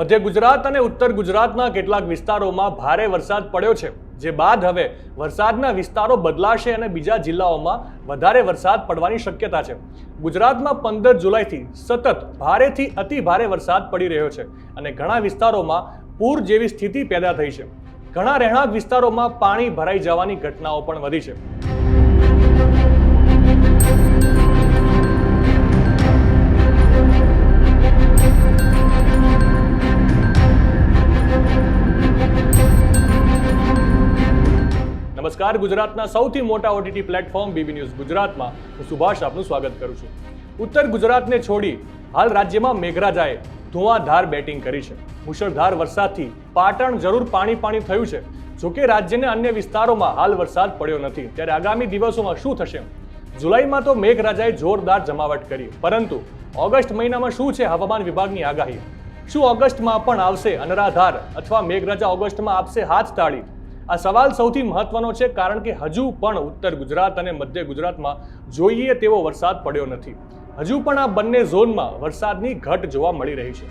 મધ્ય ગુજરાત અને ઉત્તર ગુજરાતના કેટલાક વિસ્તારોમાં ભારે વરસાદ પડ્યો છે, જે બાદ હવે વરસાદના વિસ્તારો બદલાશે અને બીજા જિલ્લાઓમાં વધારે વરસાદ પડવાની શક્યતા છે. ગુજરાતમાં પંદર જુલાઈથી સતત ભારેથી અતિ ભારે વરસાદ પડી રહ્યો છે અને ઘણા વિસ્તારોમાં પૂર જેવી સ્થિતિ પેદા થઈ છે. ઘણા રહેણાંક વિસ્તારોમાં પાણી ભરાઈ જવાની ઘટનાઓ પણ વધી છે. નમસ્કાર. ગુજરાતના સૌથી મોટા ઓટીટી પ્લેટફોર્મ બીબી ન્યૂઝ ગુજરાતમાં હું સુભાષ આપનું સ્વાગત કરું છું. ઉત્તર ગુજરાતને છોડી હાલ રાજ્યમાં મેઘરાજાએ ધુઆધાર બેટિંગ કરી છે. મુશળધાર વરસાદથી પાટણ જરૂર પાણી પાણી થયું છે. જોકે રાજ્યને અન્ય વિસ્તારોમાં હાલ વરસાદ પડ્યો નથી. ત્યારે આગામી દિવસોમાં શું થશે? જુલાઈમાં તો મેઘરાજાએ જોરદાર જમાવટ કરી. પરંતુ ઓગસ્ટ મહિનામાં શું છે હવામાન વિભાગની આગાહી? શું ઓગસ્ટમાં પણ આવશે અનરાધાર અથવા મેઘરાજા ઓગસ્ટમાં આપશે હાથ તાળી? આ સવાલ સૌથી મહત્વનો છે, કારણ કે હજુ પણ ઉત્તર ગુજરાત અને મધ્ય ગુજરાતમાં જોઈએ તેવો વરસાદ પડ્યો નથી. હજુ પણ આ બંને ઝોનમાં વરસાદની ઘટ જોવા મળી રહી છે.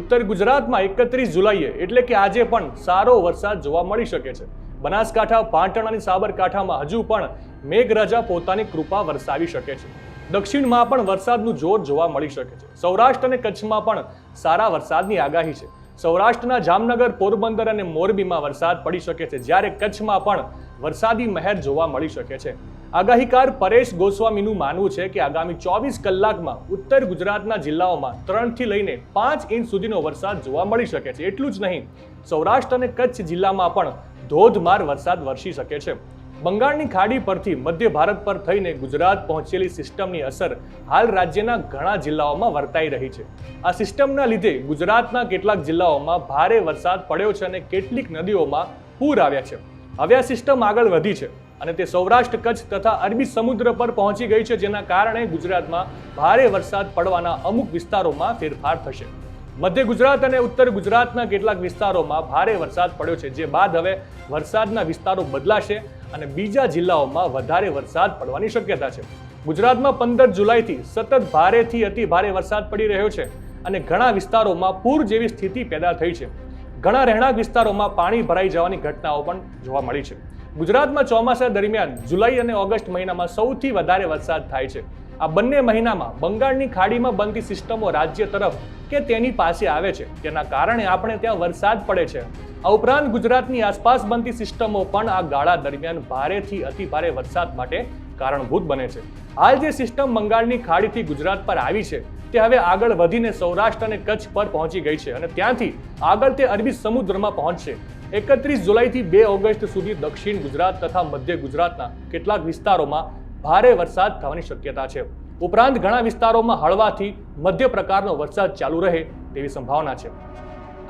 ઉત્તર ગુજરાતમાં એકત્રીસ જુલાઈએ એટલે કે આજે પણ સારો વરસાદ જોવા મળી શકે છે. બનાસકાંઠા, પાટણ અને સાબરકાંઠામાં હજુ પણ મેઘરાજા પોતાની કૃપા વરસાવી શકે છે. દક્ષિણમાં પણ વરસાદનું જોર જોવા મળી શકે છે. સૌરાષ્ટ્ર અને કચ્છમાં પણ સારા વરસાદની આગાહી છે. સૌરાષ્ટ્રના જામનગર, પોરબંદર અને મોરબીમાં વરસાદ પડી શકે છે. જ્યારે કચ્છમાં પણ વરસાદી મહેર જોવા મળી શકે છે. આગાહીકાર પરેશ ગોસ્વામીનું માનવું છે કે આગામી ચોવીસ કલાકમાં ઉત્તર ગુજરાતના જિલ્લાઓમાં ત્રણથી લઈને પાંચ ઇંચ સુધીનો વરસાદ જોવા મળી શકે છે. એટલું જ નહીં, સૌરાષ્ટ્ર અને કચ્છ જિલ્લામાં પણ ધોધમાર વરસાદ વરસી શકે છે. બંગાળની ખાડી પરથી મધ્ય ભારત પર થઈને ગુજરાત પહોંચેલી સિસ્ટમની અસર હાલ રાજ્યના ઘણા જિલ્લાઓમાં વર્તાઈ રહી છે. આ સિસ્ટમના લીધે ગુજરાતના કેટલાક જિલ્લાઓમાં ભારે વરસાદ પડ્યો છે અને કેટલીક નદીઓમાં પૂર આવ્યા છે. હવે આ સિસ્ટમ આગળ વધી છે અને તે સૌરાષ્ટ્ર, કચ્છ તથા અરબી સમુદ્ર પર પહોંચી ગઈ છે, જેના કારણે ગુજરાતમાં ભારે વરસાદ પડવાના અમુક વિસ્તારોમાં ફેરફાર થશે. મધ્ય ગુજરાત અને ઉત્તર ગુજરાતના કેટલાક વિસ્તારોમાં ભારે વરસાદ પડ્યો છે, જે બાદ હવે વરસાદના વિસ્તારો બદલાશે અને બીજા જિલ્લાઓમાં વધારે વરસાદ પડવાની શક્યતા છે. ગુજરાતમાં પંદર જુલાઈથી સતત ભારેથી અતિ ભારે વરસાદ પડી રહ્યો છે અને ઘણા વિસ્તારોમાં પૂર જેવી સ્થિતિ પેદા થઈ છે. ઘણા રહેણાંક વિસ્તારોમાં પાણી ભરાઈ જવાની ઘટનાઓ પણ જોવા મળી છે. ગુજરાતમાં ચોમાસા દરમિયાન જુલાઈ અને ઓગસ્ટ મહિનામાં સૌથી વધારે વરસાદ થાય છે. આ બંને મહિનામાં બંગાળની ખાડીમાં બનતી સિસ્ટમો રાજ્ય તરફ કે તેની પાસે આવે છે. તેના કારણે આપણે ત્યાં વરસાદ પડે છે. આ ઉપરાંત ગુજરાતની આસપાસ બનતી સિસ્ટમો પણ આ ગાળા દરમિયાન ભારેથી અતિ ભારે વરસાદ માટે કારણભૂત બને છે. હાલ જે સિસ્ટમ બંગાળની ખાડીથી ગુજરાત પર આવી છે, તે હવે આગળ વધીને સૌરાષ્ટ્ર અને કચ્છ પર પહોંચી ગઈ છે અને ત્યાંથી આગળ તે અરબી સમુદ્રમાં પહોંચશે. એકત્રીસ જુલાઈથી બે ઓગસ્ટ સુધી દક્ષિણ ગુજરાત તથા મધ્ય ગુજરાતના કેટલાક વિસ્તારોમાં ભારે વરસાદ થવાની શક્યતા છે. ઉપરાંત ઘણા વિસ્તારોમાં હળવાથી મધ્ય પ્રકારનો વરસાદ ચાલુ રહે તેવી સંભાવના છે.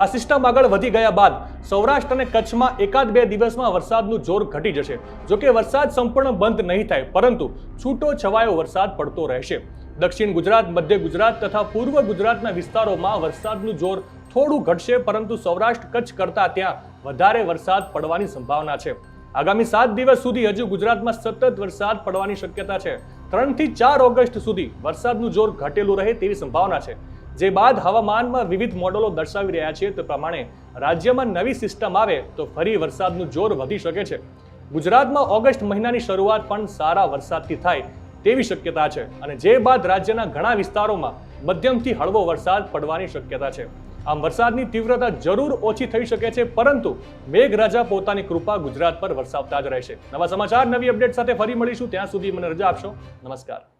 આ સિસ્ટમ આગળ વધી ગયા બાદ સૌરાષ્ટ્ર અને કચ્છમાં એકાદ બે દિવસમાં વરસાદનું જોર ઘટી જશે. જોકે વરસાદ સંપૂર્ણ બંધ નહીં થાય, પરંતુ છૂટો છવાયો વરસાદ પડતો રહેશે. દક્ષિણ ગુજરાત, મધ્ય ગુજરાત તથા પૂર્વ ગુજરાતના વિસ્તારોમાં વરસાદનું જોર થોડું ઘટશે, પરંતુ સૌરાષ્ટ્ર, કચ્છ કરતાં ત્યાં વધારે વરસાદ પડવાની સંભાવના છે. આગામી સાત દિવસ સુધી હજુ ગુજરાતમાં સતત વરસાદ પડવાની શક્યતા છે. ત્રણથી ચાર ઓગસ્ટ સુધી વરસાદનું જોર ઘટેલું રહે તેવી સંભાવના છે. જે બાદ હવામાનમાં વિવિધ મોડલો દર્શાવી રહ્યા છે તે પ્રમાણે રાજ્યમાં નવી સિસ્ટમ આવે તો ફરી વરસાદનું જોર વધી શકે છે. ગુજરાતમાં ઓગસ્ટ મહિનાની શરૂઆત પણ સારા વરસાદથી થાય તેવી શક્યતા છે અને જે બાદ રાજ્યના ઘણા વિસ્તારોમાં મધ્યમથી હળવો વરસાદ પડવાની શક્યતા છે. આમ વરસાદની તીવ્રતા જરૂર ઓછી થઈ શકે છે, પરંતુ મેઘરાજા પોતાની કૃપા ગુજરાત પર વરસાવતા જ રહેશે. નવા સમાચાર, નવી અપડેટ સાથે ફરી મળીશું. ત્યાં સુધી મને રજા આપશો. નમસ્કાર.